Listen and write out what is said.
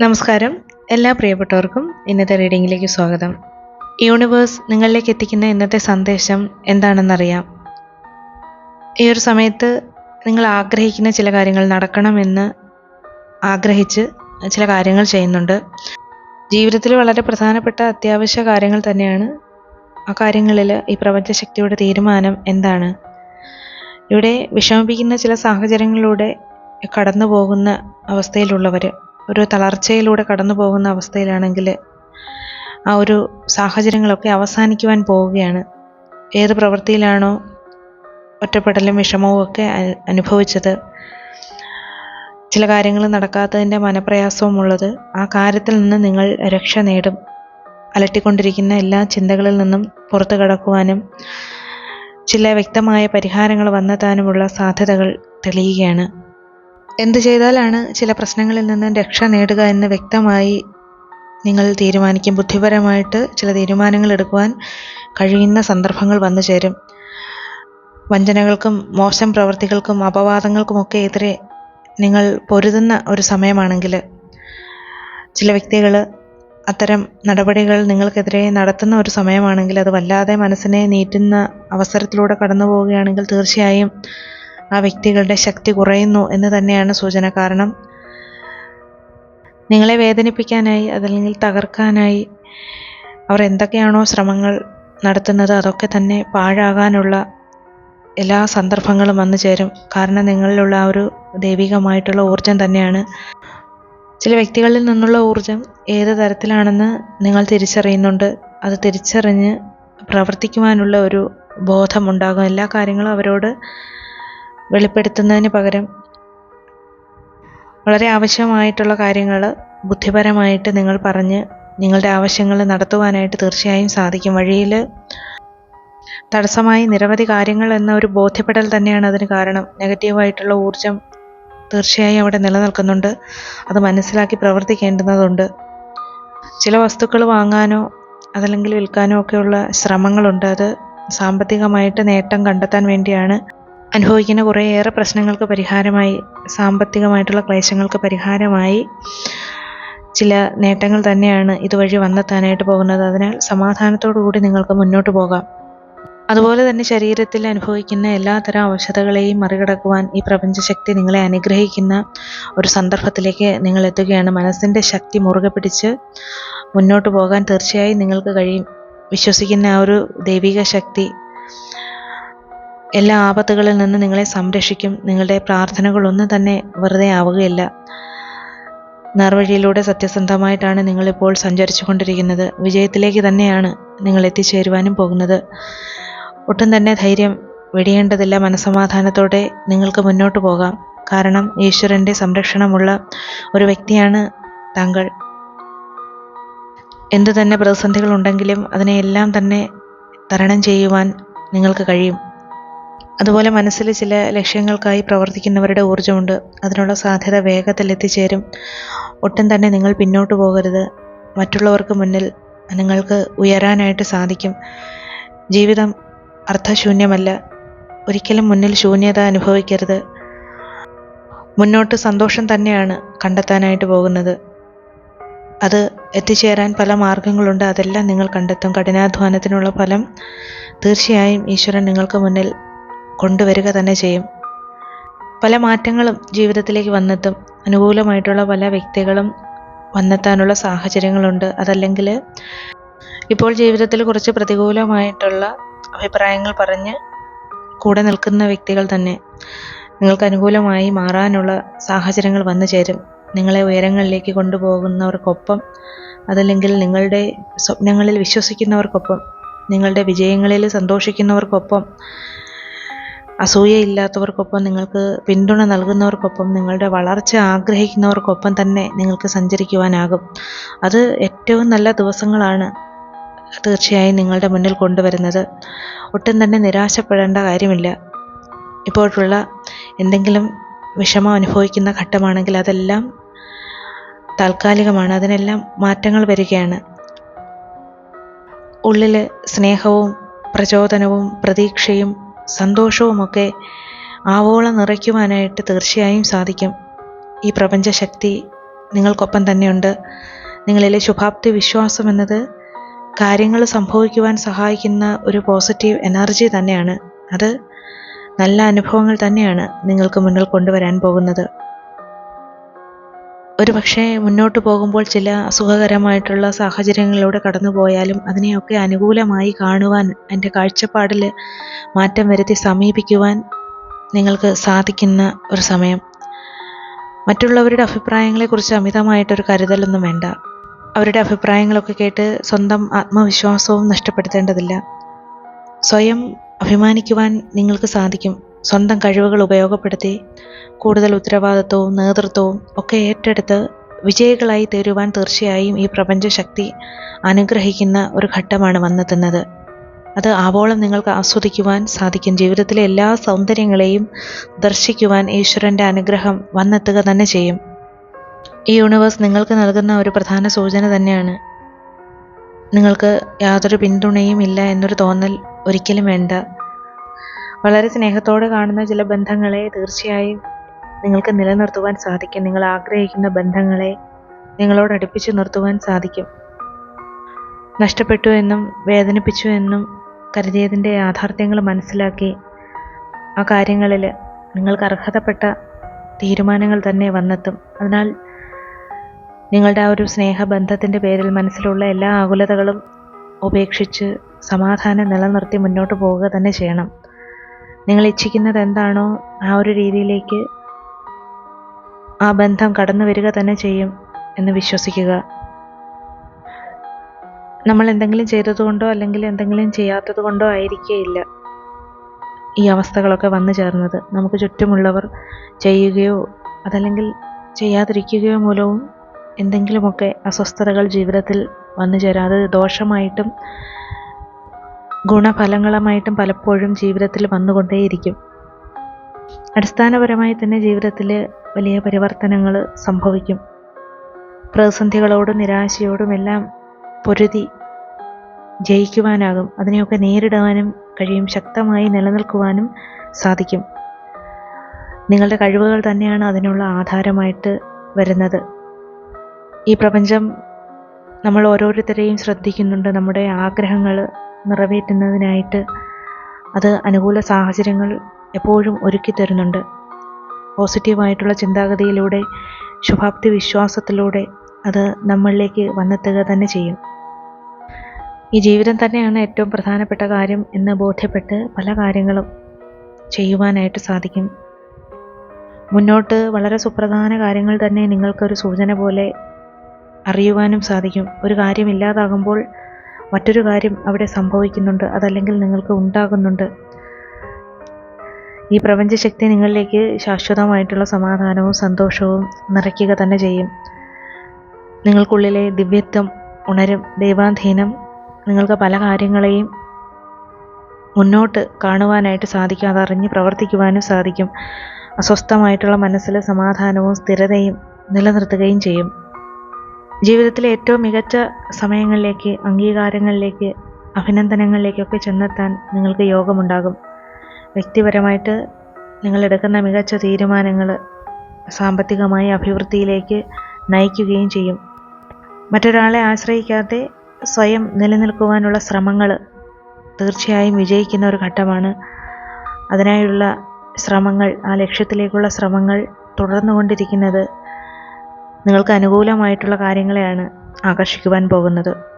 നമസ്കാരം. എല്ലാ പ്രിയപ്പെട്ടവർക്കും ഇന്നത്തെ റീഡിങ്ങിലേക്ക് സ്വാഗതം. യൂണിവേഴ്സ് നിങ്ങളിലേക്ക് എത്തിക്കുന്ന ഇന്നത്തെ സന്ദേശം എന്താണെന്നറിയാം. ഈ ഒരു സമയത്ത് നിങ്ങൾ ആഗ്രഹിക്കുന്ന ചില കാര്യങ്ങൾ നടക്കണമെന്ന് ആഗ്രഹിച്ച് ചില കാര്യങ്ങൾ ചെയ്യുന്നുണ്ട്. ജീവിതത്തിൽ വളരെ പ്രധാനപ്പെട്ട അത്യാവശ്യ കാര്യങ്ങൾ തന്നെയാണ് ആ കാര്യങ്ങളിൽ ഈ പ്രപഞ്ചശക്തിയുടെ തീരുമാനം എന്താണ്. ഇവിടെ വിഷമിപ്പിക്കുന്ന ചില സാഹചര്യങ്ങളിലൂടെ കടന്നു പോകുന്ന അവസ്ഥയിലുള്ളവർ ഒരു തളർച്ചയിലൂടെ കടന്നു പോകുന്ന അവസ്ഥയിലാണെങ്കിൽ ആ ഒരു സാഹചര്യങ്ങളൊക്കെ അവസാനിക്കുവാൻ പോവുകയാണ്. ഏത് പ്രവൃത്തിയിലാണോ ഒറ്റപ്പെടലും വിഷമവും ഒക്കെ അനുഭവിച്ചത്. ചില കാര്യങ്ങൾ നടക്കാത്തതിന്റെ മനപ്രയാസവും ഉള്ളത് ആ കാര്യത്തിൽ നിന്ന് നിങ്ങൾ രക്ഷ നേടും. അലട്ടിക്കൊണ്ടിരിക്കുന്ന എല്ലാ ചിന്തകളിൽ നിന്നും പുറത്തു കടക്കുവാനും ചില വ്യക്തമായ പരിഹാരങ്ങൾ വന്നെത്താനുമുള്ള സാധ്യതകൾ തെളിയുകയാണ്. എന്ത് ചെയ്താലാണ് ചില പ്രശ്നങ്ങളിൽ നിന്ന് രക്ഷ നേടുക എന്ന് വ്യക്തമായി നിങ്ങൾ തീരുമാനിക്കും. ബുദ്ധിപരമായിട്ട് ചില തീരുമാനങ്ങൾ എടുക്കുവാൻ കഴിയുന്ന സന്ദർഭങ്ങൾ വന്നു ചേരും. വഞ്ചനകൾക്കും മോശം പ്രവൃത്തികൾക്കും അപവാദങ്ങൾക്കുമൊക്കെ എതിരെ നിങ്ങൾ പൊരുതുന്ന ഒരു സമയമാണെങ്കിൽ ചില വ്യക്തികൾ അത്തരം നടപടികൾ നിങ്ങൾക്കെതിരെ നടത്തുന്ന ഒരു സമയമാണെങ്കിൽ അത് വല്ലാതെ മനസ്സിനെ നീറ്റുന്ന അവസരത്തിലൂടെ കടന്നു പോവുകയാണെങ്കിൽ തീർച്ചയായും ആ വ്യക്തികളുടെ ശക്തി കുറയുന്നു എന്ന് തന്നെയാണ് സൂചന കാരണം. നിങ്ങളെ വേദനിപ്പിക്കാനായി അതല്ലെങ്കിൽ തകർക്കാനായി അവർ എന്തൊക്കെയാണോ ശ്രമങ്ങൾ നടത്തുന്നത് അതൊക്കെ തന്നെ പാഴാകാനുള്ള എല്ലാ സന്ദർഭങ്ങളും വന്നു ചേരും. കാരണം നിങ്ങളിലുള്ള ആ ഒരു ദൈവികമായിട്ടുള്ള ഊർജം തന്നെയാണ്. ചില വ്യക്തികളിൽ നിന്നുള്ള ഊർജം ഏത് തരത്തിലാണെന്ന് നിങ്ങൾ തിരിച്ചറിയുന്നുണ്ട്. അത് തിരിച്ചറിഞ്ഞ് പ്രവർത്തിക്കുവാനുള്ള ഒരു ബോധമുണ്ടാകും എല്ലാ കാര്യങ്ങളും അവരോട് വെളിപ്പെടുത്തുന്നതിന് പകരം വളരെ ആവശ്യമായിട്ടുള്ള കാര്യങ്ങൾ ബുദ്ധിപരമായിട്ട് നിങ്ങൾ പറഞ്ഞ് നിങ്ങളുടെ ആവശ്യങ്ങൾ നടത്തുവാനായിട്ട് തീർച്ചയായും സാധിക്കും. വഴിയിൽ തടസ്സമായി നിരവധി കാര്യങ്ങൾ എന്ന ഒരു ബോധ്യപ്പെടൽ തന്നെയാണ് അതിന് കാരണം. നെഗറ്റീവായിട്ടുള്ള ഊർജം തീർച്ചയായും അവിടെ നിലനിൽക്കുന്നുണ്ട്. അത് മനസ്സിലാക്കി പ്രവർത്തിക്കേണ്ടുന്നതുണ്ട്. ചില വസ്തുക്കൾ വാങ്ങാനോ അതല്ലെങ്കിൽ വിൽക്കാനോ ഒക്കെയുള്ള ശ്രമങ്ങളുണ്ട്. അത് സാമ്പത്തികമായിട്ട് നേട്ടം കണ്ടെത്താൻ വേണ്ടിയാണ് അനുഭവിക്കുന്ന കുറേയേറെ പ്രശ്നങ്ങൾക്ക് പരിഹാരമായി സാമ്പത്തികമായിട്ടുള്ള ക്ലേശങ്ങൾക്ക് പരിഹാരമായി ചില നേട്ടങ്ങൾ തന്നെയാണ് ഇതുവഴി വന്നെത്താനായിട്ട് പോകുന്നത്. അതിനാൽ സമാധാനത്തോടു കൂടി നിങ്ങൾക്ക് മുന്നോട്ട് പോകാം. അതുപോലെ തന്നെ ശരീരത്തിൽ അനുഭവിക്കുന്ന എല്ലാത്തരം അവശതകളെയും മറികടക്കുവാൻ ഈ പ്രപഞ്ചശക്തി നിങ്ങളെ അനുഗ്രഹിക്കുന്ന ഒരു സന്ദർഭത്തിലേക്ക് നിങ്ങൾ എത്തുകയാണ്. മനസ്സിന്റെ ശക്തി മുറുകെ പിടിച്ച് മുന്നോട്ട് പോകാൻ തീർച്ചയായും നിങ്ങൾക്ക് കഴിയും. വിശ്വസിക്കുന്ന ആ ഒരു ദൈവിക ശക്തി എല്ലാ ആപത്തുകളിൽ നിന്ന് നിങ്ങളെ സംരക്ഷിക്കും. നിങ്ങളുടെ പ്രാർത്ഥനകളൊന്നും തന്നെ വെറുതെ ആവുകയില്ല. നേർവഴിയിലൂടെ സത്യസന്ധമായിട്ടാണ് നിങ്ങളിപ്പോൾ സഞ്ചരിച്ചു കൊണ്ടിരിക്കുന്നത് വിജയത്തിലേക്ക് തന്നെയാണ് നിങ്ങൾ എത്തിച്ചേരുവാനും പോകുന്നത്. ഒട്ടും തന്നെ ധൈര്യം വെടിയേണ്ടതില്ല. മനസമാധാനത്തോടെ നിങ്ങൾക്ക് മുന്നോട്ട് പോകാം. കാരണം ഈശ്വരന്റെ സംരക്ഷണമുള്ള ഒരു വ്യക്തിയാണ് താങ്കൾ. എന്തു തന്നെ പ്രതിസന്ധികൾ ഉണ്ടെങ്കിലും അതിനെയെല്ലാം തന്നെ തരണം ചെയ്യുവാൻ നിങ്ങൾക്ക് കഴിയും. അതുപോലെ മനസ്സിൽ ചില ലക്ഷ്യങ്ങൾക്കായി പ്രവർത്തിക്കുന്നവരുടെ ഊർജമുണ്ട്. അതിനുള്ള സാധ്യത വേഗത്തിൽ എത്തിച്ചേരും. ഒട്ടും തന്നെ നിങ്ങൾ പിന്നോട്ട് പോകരുത്. മറ്റുള്ളവർക്ക് മുന്നിൽ നിങ്ങൾക്ക് ഉയരാനായിട്ട് സാധിക്കും. ജീവിതം അർത്ഥശൂന്യമല്ല. ഒരിക്കലും മുന്നിൽ ശൂന്യത അനുഭവിക്കരുത്. മുന്നോട്ട് സന്തോഷം തന്നെയാണ് കണ്ടെത്താനായിട്ട് പോകുന്നത്. അത് എത്തിച്ചേരാൻ പല മാർഗങ്ങളുണ്ട്. അതെല്ലാം നിങ്ങൾ കണ്ടെത്തും. കഠിനാധ്വാനത്തിനുള്ള ഫലം തീർച്ചയായും ഈശ്വരൻ നിങ്ങൾക്ക് മുന്നിൽ കൊണ്ടുവരിക തന്നെ ചെയ്യും. പല മാറ്റങ്ങളും ജീവിതത്തിലേക്ക് വന്നെത്തും. അനുകൂലമായിട്ടുള്ള പല വ്യക്തികളും വന്നെത്താനുള്ള സാഹചര്യങ്ങളുണ്ട്. അതല്ലെങ്കിൽ ഇപ്പോൾ ജീവിതത്തിൽ കുറച്ച് പ്രതികൂലമായിട്ടുള്ള അഭിപ്രായങ്ങൾ പറഞ്ഞ് കൂടെ നിൽക്കുന്ന വ്യക്തികൾ തന്നെ നിങ്ങൾക്ക് അനുകൂലമായി മാറാനുള്ള സാഹചര്യങ്ങൾ വന്നു ചേരും. നിങ്ങളെ ഉയരങ്ങളിലേക്ക് കൊണ്ടുപോകുന്നവർക്കൊപ്പം അതല്ലെങ്കിൽ നിങ്ങളുടെ സ്വപ്നങ്ങളിൽ വിശ്വസിക്കുന്നവർക്കൊപ്പം നിങ്ങളുടെ വിജയങ്ങളിൽ സന്തോഷിക്കുന്നവർക്കൊപ്പം അസൂയയില്ലാത്തവർക്കൊപ്പം നിങ്ങൾക്ക് പിന്തുണ നൽകുന്നവർക്കൊപ്പം നിങ്ങളുടെ വളർച്ച ആഗ്രഹിക്കുന്നവർക്കൊപ്പം തന്നെ നിങ്ങൾക്ക് സഞ്ചരിക്കുവാനാകും. അത് ഏറ്റവും നല്ല ദിവസങ്ങളാണ് തീർച്ചയായും നിങ്ങളുടെ മുന്നിൽ കൊണ്ടുവരുന്നത്. ഒട്ടും തന്നെ നിരാശപ്പെടേണ്ട കാര്യമില്ല. ഇപ്പോഴുള്ള എന്തെങ്കിലും വിഷമം അനുഭവിക്കുന്ന ഘട്ടമാണെങ്കിൽ അതെല്ലാം താൽക്കാലികമാണ്. അതിനെല്ലാം മാറ്റങ്ങൾ വരികയാണ്. ഉള്ളിൽ സ്നേഹവും പ്രചോദനവും പ്രതീക്ഷയും സന്തോഷവുമൊക്കെ ആവോളം നിറയ്ക്കുവാനായിട്ട് തീർച്ചയായും സാധിക്കും. ഈ പ്രപഞ്ചശക്തി നിങ്ങൾക്കൊപ്പം തന്നെയുണ്ട്. നിങ്ങളിലെ ശുഭാപ്തി വിശ്വാസം എന്നത് കാര്യങ്ങൾ സംഭവിക്കുവാൻ സഹായിക്കുന്ന ഒരു പോസിറ്റീവ് എനർജി തന്നെയാണ്. അത് നല്ല അനുഭവങ്ങൾ തന്നെയാണ് നിങ്ങൾക്ക് മുന്നിൽ കൊണ്ടുവരാൻ പോകുന്നത്. ഒരു പക്ഷേ മുന്നോട്ട് പോകുമ്പോൾ ചില അസുഖകരമായിട്ടുള്ള സാഹചര്യങ്ങളിലൂടെ കടന്നു പോയാലും അതിനെയൊക്കെ അനുകൂലമായി കാണുവാൻ എന്റെ കാഴ്ചപ്പാടിൽ മാറ്റം വരുത്തി സമീപിക്കുവാൻ നിങ്ങൾക്ക് സാധിക്കുന്ന ഒരു സമയം. മറ്റുള്ളവരുടെ അഭിപ്രായങ്ങളെക്കുറിച്ച് അമിതമായിട്ടൊരു കരുതലൊന്നും വേണ്ട. അവരുടെ അഭിപ്രായങ്ങളൊക്കെ കേട്ട് സ്വന്തം ആത്മവിശ്വാസവും നഷ്ടപ്പെടുത്തേണ്ടതില്ല. സ്വയം അഭിമാനിക്കുവാൻ നിങ്ങൾക്ക് സാധിക്കും. സ്വന്തം കഴിവുകൾ ഉപയോഗപ്പെടുത്തി കൂടുതൽ ഉത്തരവാദിത്വവും നേതൃത്വവും ഒക്കെ ഏറ്റെടുത്ത് വിജയികളായി തീരുവാൻ തീർച്ചയായും ഈ പ്രപഞ്ചശക്തി അനുഗ്രഹിക്കുന്ന ഒരു ഘട്ടമാണ് വന്നെത്തുന്നത്. അത് ആവോളം നിങ്ങൾക്ക് ആസ്വദിക്കുവാൻ സാധിക്കും. ജീവിതത്തിലെ എല്ലാ സൗന്ദര്യങ്ങളെയും ദർശിക്കുവാൻ ഈശ്വരന്റെ അനുഗ്രഹം വന്നെത്തുക തന്നെ ചെയ്യും. ഈ യൂണിവേഴ്സ് നിങ്ങൾക്ക് നൽകുന്ന ഒരു പ്രധാന സൂചന തന്നെയാണ്. നിങ്ങൾക്ക് യാതൊരു പിന്തുണയും ഇല്ല എന്നൊരു തോന്നൽ ഒരിക്കലും വേണ്ട. വളരെ സ്നേഹത്തോടെ കാണുന്ന ചില ബന്ധങ്ങളെ തീർച്ചയായും നിങ്ങൾക്ക് നിലനിർത്തുവാൻ സാധിക്കും. നിങ്ങൾ ആഗ്രഹിക്കുന്ന ബന്ധങ്ങളെ നിങ്ങളോട് അടുപ്പിച്ചു നിർത്തുവാൻ സാധിക്കും. നഷ്ടപ്പെട്ടു എന്നും വേദനിപ്പിച്ചു എന്നും കരുതിയതിന്റെ യാഥാർത്ഥ്യങ്ങൾ മനസ്സിലാക്കി ആ കാര്യങ്ങളിൽ നിങ്ങൾക്ക് അർഹതപ്പെട്ട തീരുമാനങ്ങൾ തന്നെ വന്നെത്തും. അതിനാൽ നിങ്ങളുടെ ആ ഒരു സ്നേഹബന്ധത്തിന്റെ പേരിൽ മനസ്സിലുള്ള എല്ലാ ആകുലതകളും ഉപേക്ഷിച്ച് സമാധാനം നിലനിർത്തി മുന്നോട്ട് പോവുക തന്നെ ചെയ്യണം. നിങ്ങൾ ഇച്ഛിക്കുന്നത് എന്താണോ ആ ഒരു രീതിയിലേക്ക് ആ ബന്ധം കടന്നു വരിക തന്നെ ചെയ്യും എന്ന് വിശ്വസിക്കുക. നമ്മൾ എന്തെങ്കിലും ചെയ്തതുകൊണ്ടോ അല്ലെങ്കിൽ എന്തെങ്കിലും ചെയ്യാത്തത് കൊണ്ടോ ആയിരിക്കുകയില്ല ഈ അവസ്ഥകളൊക്കെ വന്നു ചേർന്നത്. നമുക്ക് ചുറ്റുമുള്ളവർ ചെയ്യുകയോ അതല്ലെങ്കിൽ ചെയ്യാതിരിക്കുകയോ മൂലവും എന്തെങ്കിലുമൊക്കെ അസ്വസ്ഥതകൾ ജീവിതത്തിൽ വന്നു ചേരാതെ ദോഷമായിട്ടും ഗുണഫലങ്ങളുമായിട്ടും പലപ്പോഴും ജീവിതത്തിൽ വന്നുകൊണ്ടേയിരിക്കും. അടിസ്ഥാനപരമായി തന്നെ ജീവിതത്തിൽ വലിയ പരിവർത്തനങ്ങൾ സംഭവിക്കും. പ്രതിസന്ധികളോടും നിരാശയോടും എല്ലാം പൊരുതി ജയിക്കുവാനാകും. അതിനെയൊക്കെ നേരിടാനും കഴിയും ശക്തമായി നിലനിൽക്കുവാനും സാധിക്കും. നിങ്ങളുടെ കഴിവുകൾ തന്നെയാണ് അതിനുള്ള ആധാരമായിട്ട് വരുന്നത്. ഈ പ്രപഞ്ചം നമ്മൾ ഓരോരുത്തരെയും ശ്രദ്ധിക്കുന്നുണ്ട്. നമ്മുടെ ആഗ്രഹങ്ങൾ നിറവേറ്റുന്നതിനായിട്ട് അത് അനുകൂല സാഹചര്യങ്ങൾ എപ്പോഴും ഒരുക്കി തരുന്നുണ്ട്. പോസിറ്റീവായിട്ടുള്ള ചിന്താഗതിയിലൂടെ ശുഭാപ്തി വിശ്വാസത്തിലൂടെ അത് നമ്മളിലേക്ക് വന്നെത്തുക തന്നെ ചെയ്യും. ഈ ജീവിതം തന്നെയാണ് ഏറ്റവും പ്രധാനപ്പെട്ട കാര്യം എന്ന് ബോധ്യപ്പെട്ട് പല കാര്യങ്ങളും ചെയ്യുവാനായിട്ട് സാധിക്കും. മുന്നോട്ട് വളരെ സുപ്രധാന കാര്യങ്ങൾ തന്നെ നിങ്ങൾക്കൊരു സൂചന പോലെ അറിയുവാനും സാധിക്കും. ഒരു കാര്യം ഇല്ലാതാകുമ്പോൾ മറ്റൊരു കാര്യം അവിടെ സംഭവിക്കുന്നുണ്ട് അതല്ലെങ്കിൽ നിങ്ങൾക്ക് ഉണ്ടാകുന്നുണ്ട്. ഈ പ്രപഞ്ചശക്തി നിങ്ങളിലേക്ക് ശാശ്വതമായിട്ടുള്ള സമാധാനവും സന്തോഷവും നിറയ്ക്കുക തന്നെ ചെയ്യും. നിങ്ങൾക്കുള്ളിലെ ദിവ്യത്വം ഉണരും ദൈവാധീനം നിങ്ങൾക്ക് പല കാര്യങ്ങളെയും മുന്നോട്ട് കാണുവാനായിട്ട് സാധിക്കും അതറിഞ്ഞ് പ്രവർത്തിക്കുവാനും സാധിക്കും. അസ്വസ്ഥമായിട്ടുള്ള മനസ്സിൽ സമാധാനവും സ്ഥിരതയും നിലനിർത്തുകയും ചെയ്യും. ജീവിതത്തിലെ ഏറ്റവും മികച്ച സമയങ്ങളിലേക്ക് അംഗീകാരങ്ങളിലേക്ക് അഭിനന്ദനങ്ങളിലേക്കൊക്കെ ചെന്നെത്താൻ നിങ്ങൾക്ക് യോഗമുണ്ടാകും. വ്യക്തിപരമായിട്ട് നിങ്ങളെടുക്കുന്ന മികച്ച തീരുമാനങ്ങൾ സാമ്പത്തികമായി അഭിവൃദ്ധിയിലേക്ക് നയിക്കുകയും ചെയ്യും. മറ്റൊരാളെ ആശ്രയിക്കാതെ സ്വയം നിലനിൽക്കുവാനുള്ള ശ്രമങ്ങൾ തീർച്ചയായും വിജയിക്കുന്ന ഒരു ഘട്ടമാണ്. അതിനായുള്ള ശ്രമങ്ങൾ ആ ലക്ഷ്യത്തിലേക്കുള്ള ശ്രമങ്ങൾ തുടർന്നുകൊണ്ടിരിക്കുന്നത് നിങ്ങൾക്ക് അനുകൂലമായിട്ടുള്ള കാര്യങ്ങളെയാണ് ആകർഷിക്കുവാൻ പോകുന്നത്.